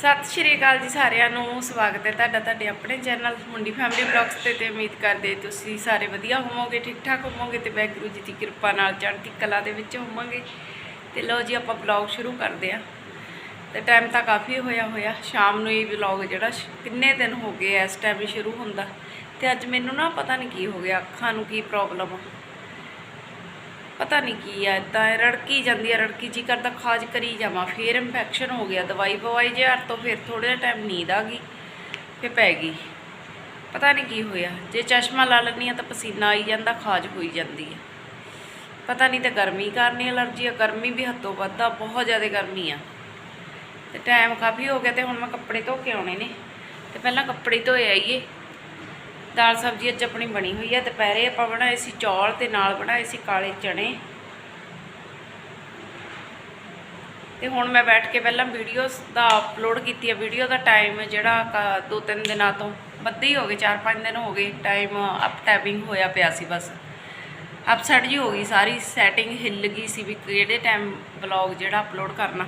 ਸਤਿ ਸ਼੍ਰੀ ਅਕਾਲ ਜੀ ਸਾਰਿਆਂ ਨੂੰ, ਸਵਾਗਤ ਹੈ ਤੁਹਾਡਾ ਤੁਹਾਡੇ ਆਪਣੇ ਚੈਨਲ ਮੁੰਡੀ ਫੈਮਿਲੀ ਬਲੌਗਸ ਤੇ ਤੇ ਉਮੀਦ ਕਰਦੇ ਤੁਸੀਂ ਸਾਰੇ ਵਧੀਆ ਹੋਵੋਗੇ ਠੀਕ ਠਾਕ ਹੋਵੋਗੇ ਤੇ ਵਾਹਿਗੁਰੂ ਜੀ ਦੀ ਕਿਰਪਾ ਨਾਲ ਚੜ੍ਹਦੀ ਕਲਾ ਦੇ ਵਿੱਚ ਹੋਵਾਂਗੇ। ਤੇ ਲਓ ਜੀ ਆਪਾਂ ਬਲੌਗ ਸ਼ੁਰੂ ਕਰਦੇ ਆ ਤੇ ਟਾਈਮ ਤਾਂ ਕਾਫੀ ਹੋਇਆ ਹੋਇਆ ਸ਼ਾਮ ਨੂੰ ਇਹ ਬਲੌਗ ਜਿਹੜਾ ਸ਼- ਕਿੰਨੇ ਦਿਨ ਹੋ ਗਏ ਇਸ ਟਾਈਮ ਸ਼ੁਰੂ ਹੁੰਦਾ। ਤੇ ਅੱਜ ਮੈਨੂੰ ਨਾ ਪਤਾ ਨਹੀਂ ਕੀ ਹੋ ਗਿਆ, ਅੱਖਾਂ ਨੂੰ ਕੀ ਪ੍ਰੋਬਲਮ ਆ। ਪਤਾ ਨਹੀਂ ਕੀ ਆ ਇਦਾਂ ਰੜਕੀ ਜਾਂਦੀ ਆ, ਰੜਕੀ ਜੀ ਕਰਦਾ, ਖਾਜ ਕਰੀ ਜਾਵਾਂ, ਫੇਰ ਇਨਫੈਕਸ਼ਨ ਹੋ ਗਿਆ, ਦਵਾਈ ਪਵਾਈ ਜੇ ਹਰ ਤੋਂ, ਫਿਰ ਥੋੜੇ ਜਿਹਾ ਟਾਈਮ ਨੀਂਦ ਆ ਗਈ, ਫਿਰ ਪੈ ਗਈ। ਪਤਾ ਨਹੀਂ ਕੀ ਹੋਇਆ, ਜੇ ਚਸ਼ਮਾ ਲਾ ਲੈਂਦੀ ਆ ਤਾਂ ਪਸੀਨਾ ਆਈ ਜਾਂਦਾ, ਖਾਜ ਹੋਈ ਜਾਂਦੀ ਆ। ਪਤਾ ਨਹੀਂ ਤਾਂ ਗਰਮੀ ਕਾਰਨ ਐਲਰਜੀ ਆ, ਗਰਮੀ ਵੀ ਹੱਦੋਂ ਵੱਧ ਆ, ਬਹੁਤ ਜ਼ਿਆਦਾ ਗਰਮੀ ਆ। ਤੇ ਟਾਈਮ ਕਾਫੀ ਹੋ ਗਿਆ ਤੇ ਹੁਣ ਮੈਂ ਕੱਪੜੇ ਧੋ ਕੇ ਆਉਣੇ ਨੇ। ਤੇ ਪਹਿਲਾਂ ਕੱਪੜੇ ਧੋਏ ਆਈਏ। ਦਾਲ ਸਬਜ਼ੀ ਅੱਜ ਆਪਣੀ ਬਣੀ ਹੋਈ ਹੈ। ਦੁਪਹਿਰੇ ਆਪਾਂ ਬਣਾਏ ਸੀ ਚੌਲ ਤੇ ਨਾਲ ਬਣਾਏ ਸੀ ਕਾਲੇ ਚਣੇ ਤੇ ਹੁਣ ਮੈਂ ਬੈਠ ਕੇ ਪਹਿਲਾਂ ਵੀਡੀਓਜ਼ ਦਾ ਅਪਲੋਡ ਕੀਤੀ ਹੈ ਵੀਡੀਓ ਦਾ ਟਾਈਮ ਜਿਹੜਾ ਕ- ਦੋ ਤਿੰਨ ਦਿਨਾਂ ਤੋਂ ਵੱਧ ਹੀ ਹੋ ਗਏ, ਚਾਰ ਪੰਜ ਦਿਨ ਹੋ ਗਏ। ਟਾਈਮ ਅਪ ਟੈਪਿੰਗ ਹੋਇਆ ਪਿਆ ਸੀ ਬਸ। ਅਪਸੈਟ ਜੀ ਹੋ ਗਈ ਸਾਰੀ। ਸੈਟਿੰਗ ਹਿੱਲ ਗਈ ਸੀ ਵੀ ਕਿਹੜੇ ਟਾਈਮ ਵਲੌਗ ਜਿਹੜਾ ਅਪਲੋਡ ਕਰਨਾ।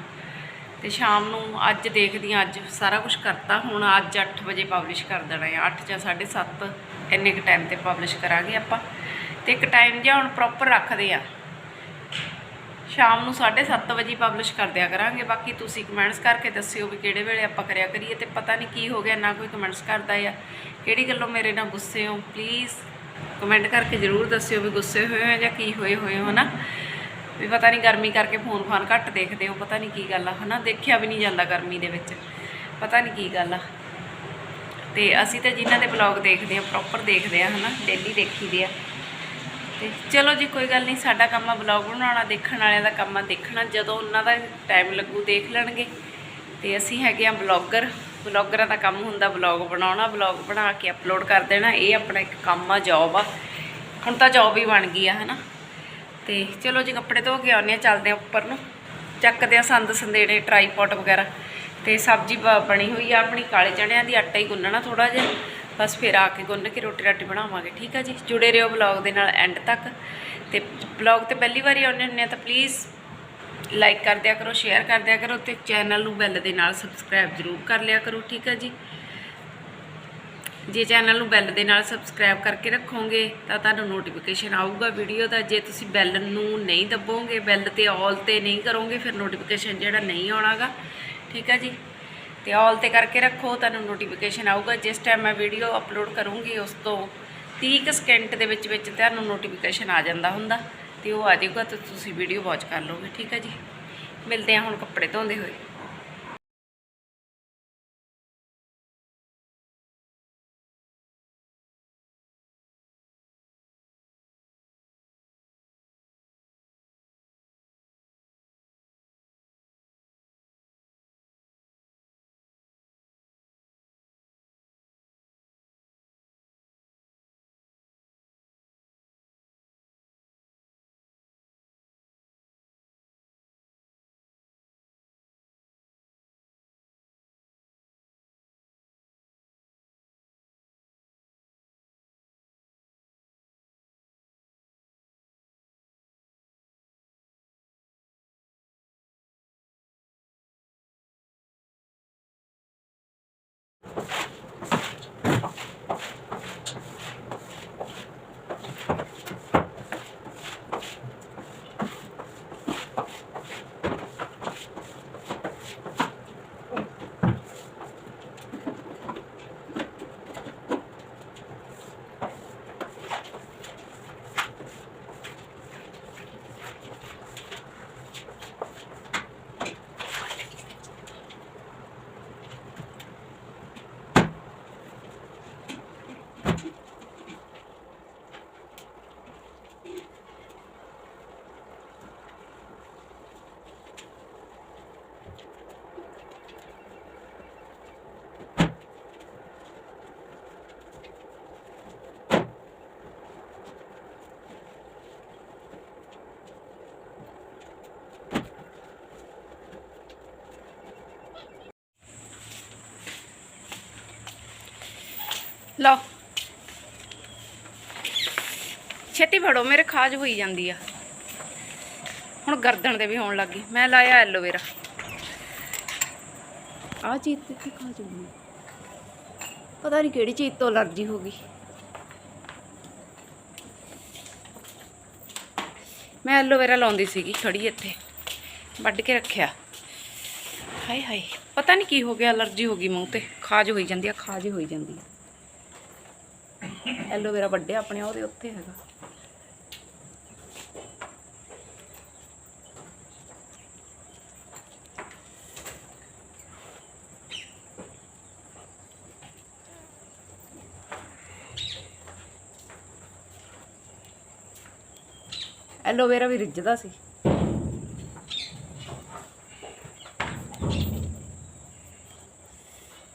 ਤੇ ਸ਼ਾਮ ਨੂੰ ਅੱਜ ਦੇਖਦੀ ਹਾਂ, ਅੱਜ ਸਾਰਾ ਕੁਝ ਕਰਤਾ, ਹੁਣ ਅੱਜ 8 ਵਜੇ ਪਬਲਿਸ਼ ਕਰ ਦੇਣਾ ਹੈ। 8 ਜਾਂ 7:30 ਇੰਨੇ ਕੁ ਟਾਈਮ ਤੇ ਪਬਲਿਸ਼ ਕਰਾਂਗੇ ਆਪਾਂ। ਤੇ ਇੱਕ ਟਾਈਮ ਜਿਹਾ ਹੁਣ ਪ੍ਰੋਪਰ ਰੱਖਦੇ ਆ ਸ਼ਾਮ ਨੂੰ 7:30 ਵਜੇ ਪਬਲਿਸ਼ ਕਰ ਦਿਆ ਕਰਾਂਗੇ। ਬਾਕੀ ਤੁਸੀਂ ਕਮੈਂਟਸ ਕਰਕੇ ਦੱਸਿਓ ਵੀ ਕਿਹੜੇ ਵੇਲੇ ਆਪਾਂ ਕਰਿਆ ਕਰੀਏ ਤੇ ਪਤਾ ਨਹੀਂ ਕੀ ਹੋ ਗਿਆ, ਨਾ ਕੋਈ ਕਮੈਂਟਸ ਕਰਦਾ ਆ। ਕਿਹੜੀ ਗੱਲੋਂ ਮੇਰੇ ਨਾਲ ਗੁੱਸੇ ਹੋ? ਪਲੀਜ਼ ਕਮੈਂਟ ਕਰਕੇ ਜ਼ਰੂਰ ਦੱਸਿਓ ਵੀ ਗੁੱਸੇ ਹੋਏ ਹੋ ਜਾਂ ਕੀ ਹੋਏ ਹੋਏ ਹੋ ਨਾ। ਵੀ ਪਤਾ ਨਹੀਂ ਗਰਮੀ ਕਰਕੇ ਫੋਨ ਫਾਨ ਘੱਟ ਦੇਖਦੇ ਹੋ, ਪਤਾ ਨਹੀਂ ਕੀ ਗੱਲ ਆ, ਹਨਾ? ਦੇਖਿਆ ਵੀ ਨਹੀਂ ਜਾਂਦਾ ਗਰਮੀ ਦੇ ਵਿੱਚ, ਪਤਾ ਨਹੀਂ ਕੀ ਗੱਲ ਆ। ਤੇ ਅਸੀਂ ਤਾਂ ਜਿਨ੍ਹਾਂ ਦੇ ਬਲੌਗ ਦੇਖਦੇ ਆ ਪ੍ਰੋਪਰ ਦੇਖਦੇ ਆ ਹਨਾ? ਡੇਲੀ ਦੇਖੀਦੇ ਆ। ਤੇ ਚਲੋ ਜੀ, ਕੋਈ ਗੱਲ ਨਹੀਂ, ਸਾਡਾ ਕੰਮ ਆ ਬਲੌਗ ਬਣਾਉਣਾ, ਦੇਖਣ ਵਾਲਿਆਂ ਦਾ ਕੰਮ ਆ ਦੇਖਣਾ, ਜਦੋਂ ਉਹਨਾਂ ਦਾ ਟਾਈਮ ਲੱਗੂ ਦੇਖ ਲੈਣਗੇ। ਤੇ ਅਸੀਂ ਹੈਗੇ ਆ ਬਲੌਗਰ ਬਲੌਗਰਾਂ ਦਾ ਕੰਮ ਹੁੰਦਾ ਬਲੌਗ ਬਣਾਉਣਾ ਬਲੌਗ ਬਣਾ ਕੇ ਅਪਲੋਡ ਕਰ ਦੇਣਾ, ਇਹ ਆਪਣਾ ਇੱਕ ਕੰਮ ਆ ਜੌਬ ਆ। ਹੁਣ ਤਾਂ ਜੌਬ ਹੀ ਬਣ ਗਈ ਆ, ਹਨਾ? ਤੇ ਚਲੋ ਜੀ ਕੱਪੜੇ ਧੋ ਕੇ ਆਉਂਦੇ ਆ ਚੱਲਦੇ ਆ ਉੱਪਰ ਨੂੰ। ਚੱਕਦੇ ਆ ਸੰਦ ਸੰਦੇੜੇ ਟਰਾਈਪੋਟ ਵਗੈਰਾ। ਤੇ ਸਬਜ਼ੀ ਬ- ਬਣੀ ਹੋਈ ਆ ਆਪਣੀ, ਕਾਲੇ ਚਣਿਆਂ ਦੀ, ਆਟਾ ਹੀ ਗੁੰਨਣਾ ਥੋੜਾ ਜਿਹਾ। ਬਸ ਫਿਰ ਆ ਕੇ ਗੁੰਨ ਕੇ ਰੋਟੀ ਰਾਟੀ ਬਣਾਵਾਂਗੇ, ਠੀਕ ਆ ਜੀ? ਜੁੜੇ ਰਹੋ ਬਲੌਗ ਦੇ ਨਾਲ ਐਂਡ ਤੱਕ। ਤੇ ਬਲੌਗ ਤੇ ਪਹਿਲੀ ਵਾਰੀ ਆਉਂਦੇ ਹੁੰਦੇ ਆ ਤਾਂ ਪਲੀਜ਼ ਲਾਈਕ ਕਰ ਦਿਆ ਕਰੋ ਸ਼ੇਅਰ ਕਰ ਦਿਆ ਕਰੋ ਤੇ ਚੈਨਲ ਨੂੰ ਬੈਲ ਦੇ ਨਾਲ ਸਬਸਕ੍ਰਾਈਬ ਜ਼ਰੂਰ ਕਰ ਲਿਆ ਕਰੋ, ਠੀਕ ਆ ਜੀ? ਜੇ ਚੈਨਲ ਨੂੰ ਬੈਲ ਦੇ ਨਾਲ ਸਬਸਕ੍ਰਾਈਬ ਕਰਕੇ ਰੱਖੋਗੇ ਤਾਂ ਤੁਹਾਨੂੰ ਨੋਟੀਫਿਕੇਸ਼ਨ ਆਊਗਾ ਵੀਡੀਓ ਦਾ। ਜੇ ਤੁਸੀਂ ਬੈਲ ਨੂੰ ਨਹੀਂ ਦਬੋਗੇ, ਬੈਲ ਤੇ ਆਲ ਤੇ ਨਹੀਂ ਕਰੋਗੇ, ਫਿਰ ਨੋਟੀਫਿਕੇਸ਼ਨ ਜਿਹੜਾ ਨਹੀਂ ਆਉਣਾਗਾ। ਠੀਕ ਹੈ ਜੀ? ਤੇ ਆਲ ਤੇ ਕਰਕੇ ਰੱਖੋ, ਤੁਹਾਨੂੰ ਨੋਟੀਫਿਕੇਸ਼ਨ ਆਊਗਾ। ਜਿਸ ਟਾਈਮ ਮੈਂ ਵੀਡੀਓ ਅਪਲੋਡ ਕਰੂੰਗੀ, ਉਸ ਤੋਂ 30 ਕੁ ਸਕਿੰਟ ਦੇ ਵਿੱਚ ਵਿੱਚ ਤੁਹਾਨੂੰ ਨੋਟੀਫਿਕੇਸ਼ਨ ਆ ਜਾਂਦਾ ਹੁੰਦਾ। ਤੇ ਉਹ ਆ ਜਾਊਗਾ ਤਾਂ ਤੁਸੀਂ ਵੀਡੀਓ ਵਾਚ ਕਰ ਲਓਗੇ। ਠੀਕ ਹੈ ਜੀ? ਮਿਲਦੇ ਹਾਂ ਹੁਣ ਕੱਪੜੇ ਧੋਂਦੇ ਹੋਏ। ਲਓ। ਛੇਤੀ ਫੜੋ, ਮੇਰੇ ਖਾਜ ਹੋਈ ਜਾਂਦੀ ਆ। ਹੁਣ ਗਰਦਨ ਤੇ ਵੀ ਹੋਣ ਲੱਗੀ ਮੈਂ ਲਾਇਆ ਐਲੋਵੇਰਾ। ਆ ਚੀਜ਼ ਤੇ ਕੀ ਖਾ ਜੂਗੀ ਪਤਾ ਨਹੀਂ ਕਿਹੜੀ ਚੀਜ਼ ਤੋਂ ਅਲਰਜੀ ਹੋ ਗਈ। ਮੈਂ ਐਲੋਵੇਰਾ ਲਾਉਂਦੀ ਸੀਗੀ ਖੜੀ ਇੱਥੇ। ਵੱਢ ਕੇ ਰੱਖਿਆ। ਹਾਏ ਹਾਏ, ਪਤਾ ਨਹੀਂ ਕੀ ਹੋ ਗਿਆ, ਅਲਰਜੀ ਹੋ ਗਈ ਮੂੰਹ ਤੇ। ਖਾਜ ਹੋਈ ਜਾਂਦੀ ਆ, ਖਾਜ ਹੋਈ ਜਾਂਦੀ ਆ। ਐਲੋਵੇਰਾ ਵੱਢਿਆ ਆਪਣੇ, ਉਹਦੇ ਉੱਤੇ ਹੈਗਾ। ਐਲੋਵੇਰਾ ਵੀ ਰਿੱਝਦਾ ਸੀ।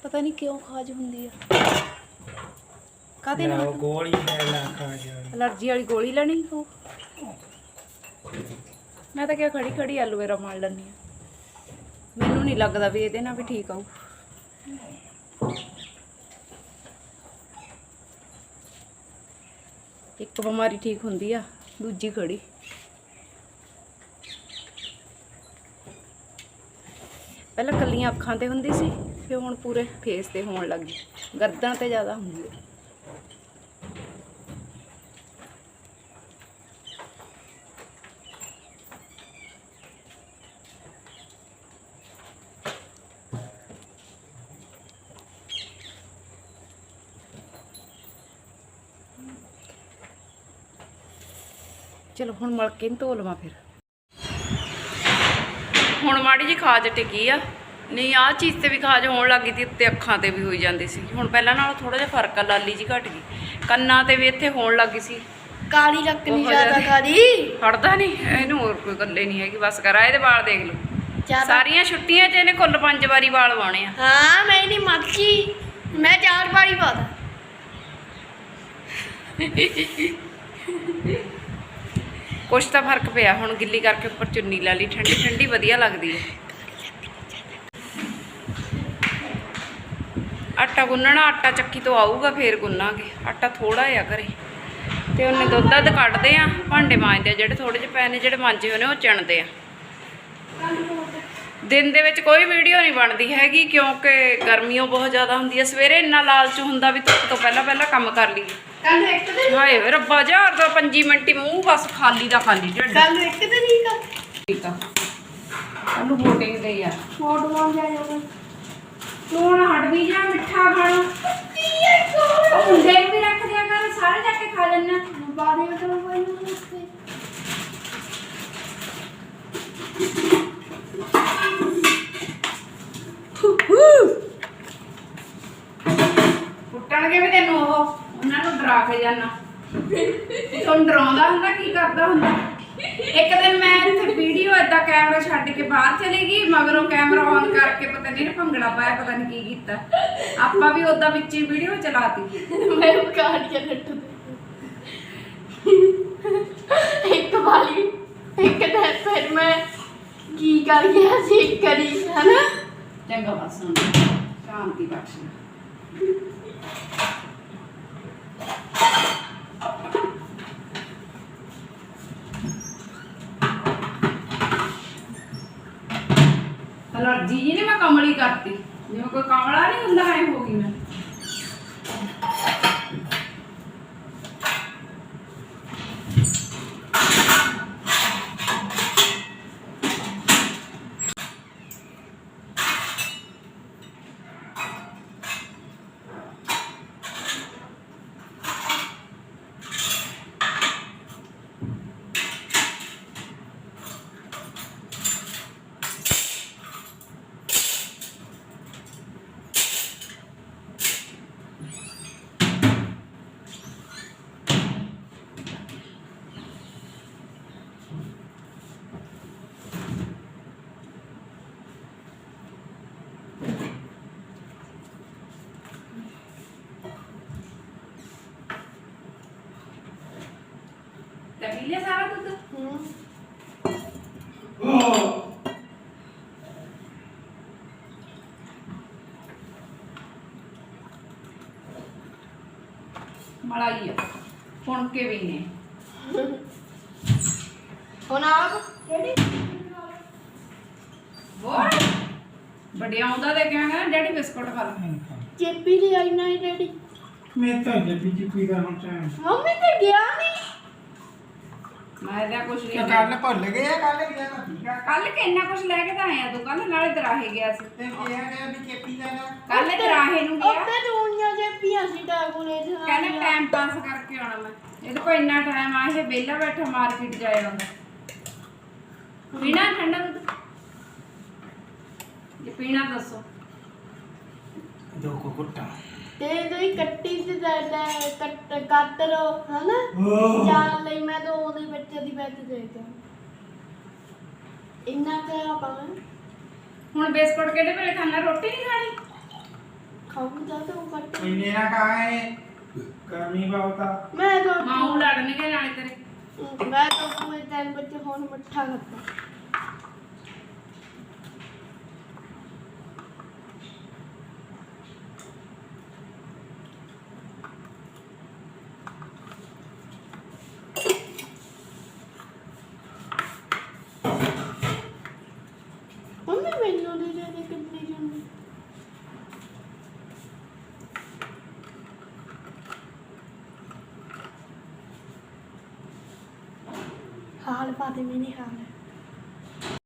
ਪਤਾ ਨਹੀਂ ਕਿਉਂ ਖਾਜ ਹੁੰਦੀ ਆ। ਕਾਦੇ ਨਾ ਨਾਲ? ਗੋਲੀ ਹੈ ਨਾ ਖਾ ਜਾ। ਅਲਰਜੀ ਵਾਲੀ ਗੋਲੀ ਲੈਣੀ ਤੂੰ? ਮੈਂ ਤਾਂ ਕਿਹਾ ਖੜੀ ਖੜੀ ਐਲੋਵੇਰਾ ਮਾਰ ਲੈਣੀ ਆ ਮੈਨੂੰ ਨਹੀਂ ਲੱਗਦਾ ਵੀ ਇਹਦੇ ਨਾਲ ਵੀ ਠੀਕ ਆਊ। ਇੱਕ ਬਿਮਾਰੀ ਠੀਕ ਹੁੰਦੀ ਆ ਦੂਜੀ ਖੜੀ। ਪਹਿਲਾਂ ਕੱਲੀਆਂ ਅੱਖਾਂ ਤੇ ਹੁੰਦੀ ਸੀ ਫਿਰ ਹੁਣ ਪੂਰੇ ਫੇਸ ਤੇ ਹੋਣ ਲੱਗੀ ਗਰਦਨ ਤੇ ਜ਼ਿਆਦਾ ਹੁੰਦੀ ਹੈ ਚਲੋ ਹੁਣ ਮਲ ਕੇ ਧੋ ਲਵਾਂ ਫਿਰ। ਹੁਣ ਮਾੜੀ ਜੀ ਖਾਜ ਟਿਕੀ ਆ। ਨਹੀਂ ਆ ਚੀਜ਼ ਤੇ ਵੀ ਖਾਜ ਹੋਣ ਲੱਗੀ ਤੀ ਉੱਤੇ ਅੱਖਾਂ ਤੇ ਵੀ ਹੋਈ ਜਾਂਦੀ ਸੀ। ਹੁਣ ਪਹਿਲਾਂ ਨਾਲੋਂ ਥੋੜਾ ਜਿਹਾ ਫ਼ਰਕ ਆ ਲਾਲੀ ਜੀ ਘਟ ਗਈ। ਕੰਨਾਂ ਤੇ ਵੀ ਇੱਥੇ ਹੋਣ ਲੱਗੀ ਸੀ। ਕਾਲੀ ਰੱਖਣੀ ਬਹੁਤ ਜ਼ਿਆਦਾ ਜ਼ਿਆਦਾ। ਕਾਲੀ? ਹਟਦਾ ਨਹੀਂ ਇਹਨੂੰ ਹੋਰ ਕੋਈ ਗੱਲੇ ਨਹੀਂ ਹੈਗੀ ਬਸ ਕਰਾ ਇਹਦੇ ਵਾਲ ਦੇਖ ਲਓ। ਜ਼ਿਆਦਾ ਸਾਰੀਆਂ ਛੁੱਟੀਆਂ 'ਚ ਇਹਨੇ ਕੁੱਲ ਪੰਜ ਵਾਰੀ ਵਾਲ ਵਾਉਣੇ ਆ। ਹਾਂ ਮੈਂ ਨਹੀਂ ਮੱਕੀ ਮੈਂ ਚਾਰ ਵਾਰੀ ਪਾਦਾ ਕੁਛ ਤਾਂ ਫ਼ਰਕ ਪਿਆ, ਹੁਣ ਗਿੱਲੀ ਕਰਕੇ ਉੱਪਰ ਚੁੰਨੀ ਲਾ ਲਈ, ਠੰਡੀ ਠੰਡੀ ਵਧੀਆ ਲੱਗਦੀ ਹੈ। ਆਟਾ ਗੁੰਨਣਾ, ਆਟਾ ਚੱਕੀ ਤੋਂ ਆਊਗਾ, ਫੇਰ ਗੁੰਨਾਂਗੇ। ਆਟਾ ਥੋੜਾ ਆ ਘਰੇ। ਤੇ ਉਹਨੇ ਦੁੱਧ ਦੱਧ ਕੱਢਦੇ ਆ, ਭਾਂਡੇ ਮਾਂਜਦੇ ਆ, ਜਿਹੜੇ ਥੋੜੇ ਜਿਹੇ ਪਏ ਨੇ ਜਿਹੜੇ ਮਾਂਜੇ ਹੋਏ ਉਹ ਚਣਦੇ ਆ। ਦਿਨ ਦੇ ਵਿੱਚ ਕੋਈ ਵੀਡੀਓ ਨਹੀਂ ਬਣਦੀ ਹੈਗੀ, ਕਿਉਂਕਿ ਗਰਮੀਓ ਬਹੁਤ ਜ਼ਿਆਦਾ ਹੁੰਦੀ ਹੈ ਸਵੇਰੇ ਇੰਨਾ ਲਾਲਚ ਹੁੰਦਾ ਵੀ ਧੁੱਪ ਤੋਂ ਪਹਿਲਾਂ ਪਹਿਲਾਂ ਕੰਮ ਕਰ ਲਈਏ। ਕੱਲ ਨੂੰ ਇੱਕ ਦਿਨ ਹਾਏ ਵੇ ਰੱਬਾ ਜਾਰ ਦਾ 5 ਮਿੰਟ ਹੀ ਮੂੰਹ ਬਸ ਖਾਲੀ ਦਾ ਖਾਲੀ ਢਿੱਡ। ਕੱਲ ਨੂੰ ਇੱਕ ਦਿਨ ਹੀ ਕਰ ਠੀਕ ਆ। ਉਹਨੂੰ VOTING ਦੇ ਯਾਰ ਫੋਟੋ ਮੰਗ ਜਾ ਜਾਊਗਾ ਤੂੰ। ਨਾ ਹਟ ਵੀ ਜਾ ਮਿੱਠਾ ਖਾਣਾ? ਉਹ ਮੁੰਡੇ ਨੂੰ ਵੀ ਰੱਖ ਦਿਆ ਕਰ ਸਾਰੇ ਜਾ ਕੇ ਖਾ ਲੈਣਾ ਬਾਰੇ ਵਿੱਚ ਕੋਈ ਨਹੀਂ ਉਸਤੇ ਕੁੱਟਣਗੇ ਵੀ ਤੈਨੂੰ ਉਹ ਉਹਨਾਂ ਨੂੰ ਡਰਾ ਕੇ ਜਾਣਾ ਤੁਹਾਨੂੰ ਡਰਾਉਂਦਾ ਹੁੰਦਾ ਕੀ ਕਰਦਾ ਹੁੰਦਾ? ਇੱਕ ਦਿਨ ਮੈਂ ਇੱਥੇ ਵੀਡੀਓ ਏਦਾਂ ਕੈਮਰਾ ਛੱਡ ਕੇ ਬਾਹਰ ਚਲੀ ਗਈ ਮਗਰੋਂ ਕੈਮਰਾ ਔਨ ਕਰਕੇ ਪਤਾ ਨਹੀਂ ਭੰਗੜਾ ਪਾਇਆ ਪਤਾ ਨਹੀਂ ਕੀ ਕੀਤਾ। ਆਪਾਂ ਵੀ ਉਦਾਂ ਵਿੱਚ ਹੀ ਵੀਡੀਓ ਚਲਾਤੀ। ਮੈਂ ਕਾਟ ਕੇ ਲੱਟ ਇੱਕ ਵਾਲੀ ਇੱਕ ਦਿਨ ਫਿਰ ਮੈਂ ਕੀ ਕਰ ਗਿਆ ਸੀ ਕਰੀ ਹਨਾ? ਚੰਗਾ ਬਸ ਹੁਣ। ਸ਼ਾਂਤੀ ਬਖਸ਼ਣਾ ਅਲਰਜੀ ਜੀ ਨੇ ਮੈਂ ਕਮਲੀ ਕਰਤੀ। ਜਿਵੇਂ ਕੋਈ ਕਮਲਾ ਨਹੀਂ ਹੁੰਦਾ, ਐ ਹੋ ਗਈ ਮੈਂ ਤੇ ਪੀ ਲਿਆ ਸਾਰਾ ਦੁੱਧ ਹੂੰ ਮਲਾਈ ਆ ਹੁਣ ਕੇ ਵੀ ਨੇ। ਹੁਣ ਆਪ ਕਿਹੜੀ ਬੋਲ ਵੱਡਿਆਂ ਆਉਂਦਾ ਆਂਗਾ ਡੈਡੀ ਬਿਸਕੁਟ ਖਾ ਲਾ ਚੇਪੀ ਲਈ ਆਈ ਨਾ ਡੈਡੀ। ਮੈਂ ਤਾਂ ਜੇ ਪੀਜੀ ਪੀ ਦਾ ਹੁਣ ਟਾਈਮ ਮੰਮੀ ਤੇ ਗਿਆ ਨਹੀਂ ਮੈਂ ਇਹਦਾ ਕੁਝ ਕਿ ਨਹੀਂ ਕੱਲ ਭੁੱਲ ਗਏ ਆ ਕੱਲ ਗਿਆ ਨਾ? ਠੀਕ ਆ ਕੱਲ ਕਿ ਇੰਨਾ ਕੁਝ ਲੈ ਕੇ ਤਾਂ ਆਇਆ ਤੂੰ? ਕੱਲ ਨਾਲੇ ਦਰਾਹੇ ਗਿਆ ਸੀ। ਤੇ ਗਿਆ ਗਿਆ ਵੀ ਚੇਪੀ ਜਾਣਾ ਕੱਲ ਦਰਾਹੇ ਨੂੰ ਗਿਆ। ਉੱਤੇ ਦੁਨੀਆ ਚੇਪੀਆਂ ਸੀ ਡੈਕੋਰੇਟ ਕਹਿੰਦਾ ਟਾਈਮ ਪਾਸ ਕਰਕੇ ਆਉਣਾ ਮੈਂ। ਇਹਦੇ ਕੋਲ ਇੰਨਾ ਟਾਈਮ ਆ ਇਹ ਵਿਹਲਾ ਬੈਠਾ ਮਾਰਕੀਟ ਜਾਇਆ ਹੁੰਦਾ ਪੀਣਾ ਠੰਡਾ ਦੁੱਧ? ਜੇ ਪੀਣਾ ਦੱਸੋ। ਦੋ ਕੋ ਕੁੱਟਾ ਤੇ ਦੋਈ ਕੱਟੀ ਤੇ ਲੈ ਕੱਟ ਕੱਟ ਰੋ ਹਨਾ? ਜਾਣ ਲਈ ਮੈਂ ਤਾਂ ਉਹਦੇ ਬੱਚੇ ਦੀ ਬੈਠ ਦੇ ਕੇ ਇੰਨਾ ਕਰਾ ਪਾਵਾਂ ਹੁਣ ਬਿਸਕੁਟ ਕਿਹੜੇ ਵੇਲੇ ਖਾਣਾ ਰੋਟੀ ਨਹੀਂ ਖਾਣੀ? ਖਾਊਂਗਾ ਤਾਂ ਉਹ ਕੱਟ। ਇਹ ਮੇਰਾ ਕਹਾ ਹੈ ਕਰਨੀ ਬਾਉਤਾ ਮੈਂ ਤਾਂ ਮਾਊ ਲੜਨਗੇ ਨਾਲੇ ਤੇਰੇ। ਮੈਂ ਤਾਂ ਪੂਰੇ ਦਿਨ ਬੱਚੇ ਹੁਣ ਮੱਠਾ ਕਰਤਾ ਮੰਮੀ ਮੈਨੂੰ ਦੇ ਦੇ ਕਿੰਨੀ ਜੁੰਦੀ ਹਾਲ ਪਾ ਦੇ ਮੈਨੇ ਹਾਲ